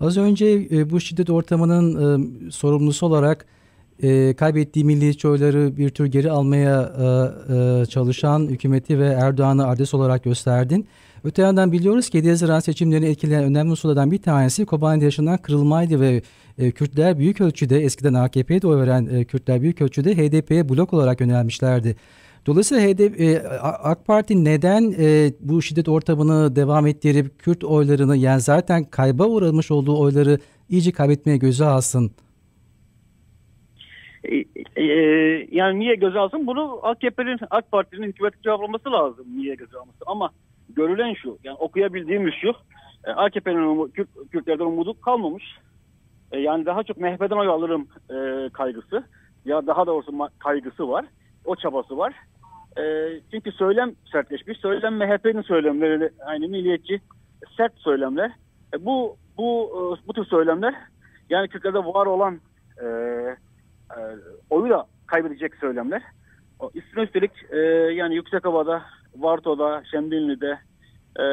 Az önce e, bu şiddet ortamının e, sorumlusu olarak e, kaybettiği milliyetçi oyları bir tür geri almaya e, e, çalışan hükümeti ve Erdoğan'ı adres olarak gösterdin. Öte yandan biliyoruz ki 7 Haziran seçimlerini etkileyen önemli unsurlardan bir tanesi Kobani'de yaşanan kırılmaydı ve e, Kürtler büyük ölçüde eskiden AKP'ye de oy veren e, Kürtler büyük ölçüde HDP'ye blok olarak yönelmişlerdi. Dolayısıyla HDP, e, AK Parti neden e, bu şiddet ortamını devam ettirip Kürt oylarını yani zaten kayba uğramış olduğu oyları iyice kaybetmeye göze alsın? E, e, yani niye göze alsın? Bunu AKP'nin, AK Parti'nin hükümet cevaplaması lazım. Niye göze alması? Ama görülen şu, yani okuyabildiğimiz şu, e, AKP'nin Kürt, Kürtlerden umudu kalmamış. E, yani daha çok MHP'den oy alırım e, kaygısı ya daha doğrusu kaygısı var. O çabası var. E, çünkü söylem sertleşmiş. Söylem MHP'nin söylemleri aynı milliyetçi sert söylemler. E, bu bu e, bu tür söylemler yani Kürtlerde var olan e, e, oyu da kaybedecek söylemler. O, üstüne üstelik e, yani Yüksekova'da, Varto'da, Şemdinli'de, e,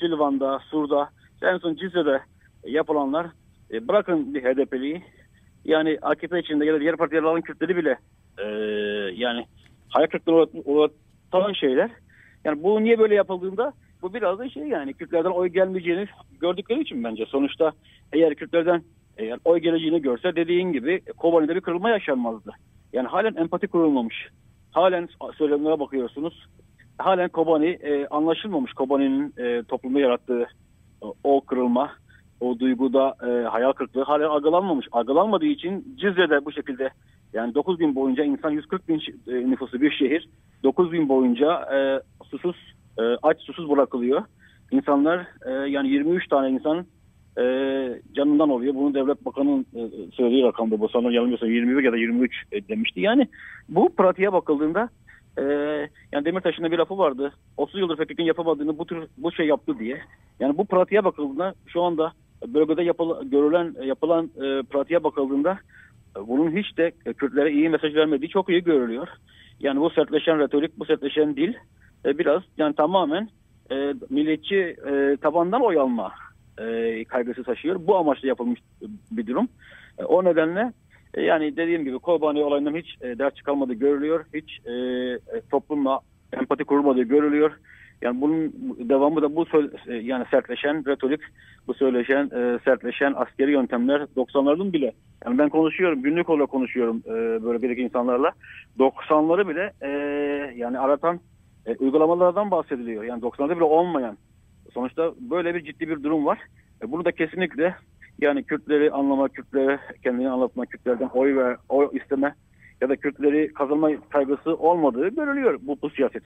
Silvan'da, Sur'da, en son Cizre'de yapılanlar e, bırakın bir HDP'liyi yani AKP içinde ya da diğer partiler alan Kürtleri bile e, yani hayal kırıklığına uğratan şeyler. Yani bu niye böyle yapıldığında bu biraz da şey yani Kürtlerden oy gelmeyeceğini gördükleri için bence. Sonuçta eğer Kürtlerden eğer oy geleceğini görse dediğin gibi Kobani'de bir kırılma yaşanmazdı. Yani halen empati kurulmamış. Halen söylemlere bakıyorsunuz. Halen Kobani e, anlaşılmamış. Kobani'nin e, toplumda yarattığı o, o kırılma, o duyguda e, hayal kırıklığı halen algılanmamış. Algılanmadığı için Cizre'de bu şekilde yani 9 bin boyunca insan 140 bin e, nüfusu bir şehir 9 bin boyunca e, susuz e, aç susuz bırakılıyor. İnsanlar e, yani 23 tane insan e, canından oluyor. Bunu devlet bakanının e, söylediği rakamda bu sanırım yanılmıyorsa 21 ya da 23 e, demişti. Yani bu pratiğe bakıldığında e, yani Demirtaş'ın da bir lafı vardı. 30 yıldır FETÖ'nün yapamadığını bu tür bu şey yaptı diye. Yani bu pratiğe bakıldığında şu anda bölgede yapılan, görülen yapılan e, pratiğe bakıldığında e, bunun hiç de Kürtlere iyi mesaj vermediği çok iyi görülüyor. Yani bu sertleşen retorik, bu sertleşen dil e, biraz yani tamamen e, milliyetçi e, tabandan oy alma e, kaygısı taşıyor. Bu amaçla yapılmış bir durum. E, o nedenle e, yani dediğim gibi Kobani olayından hiç e, ders çıkarmadığı görülüyor. Hiç e, e toplumla empati kurulmadığı görülüyor. Yani bunun devamı da bu e, yani sertleşen retorik, bu söyleşen e, sertleşen askeri yöntemler 90'ların bile. Yani ben konuşuyorum, günlük olarak konuşuyorum e, böyle bir insanlarla. 90'ları bile e, yani aratan e, uygulamalardan bahsediliyor. Yani 90'larda bile olmayan. Sonuçta böyle bir ciddi bir durum var. E, bunu da kesinlikle yani Kürtleri anlama, Kürtlere kendini anlatma, Kürtlerden oy ve oy isteme ya da Kürtleri kazanma kaygısı olmadığı görülüyor bu, bu siyaset.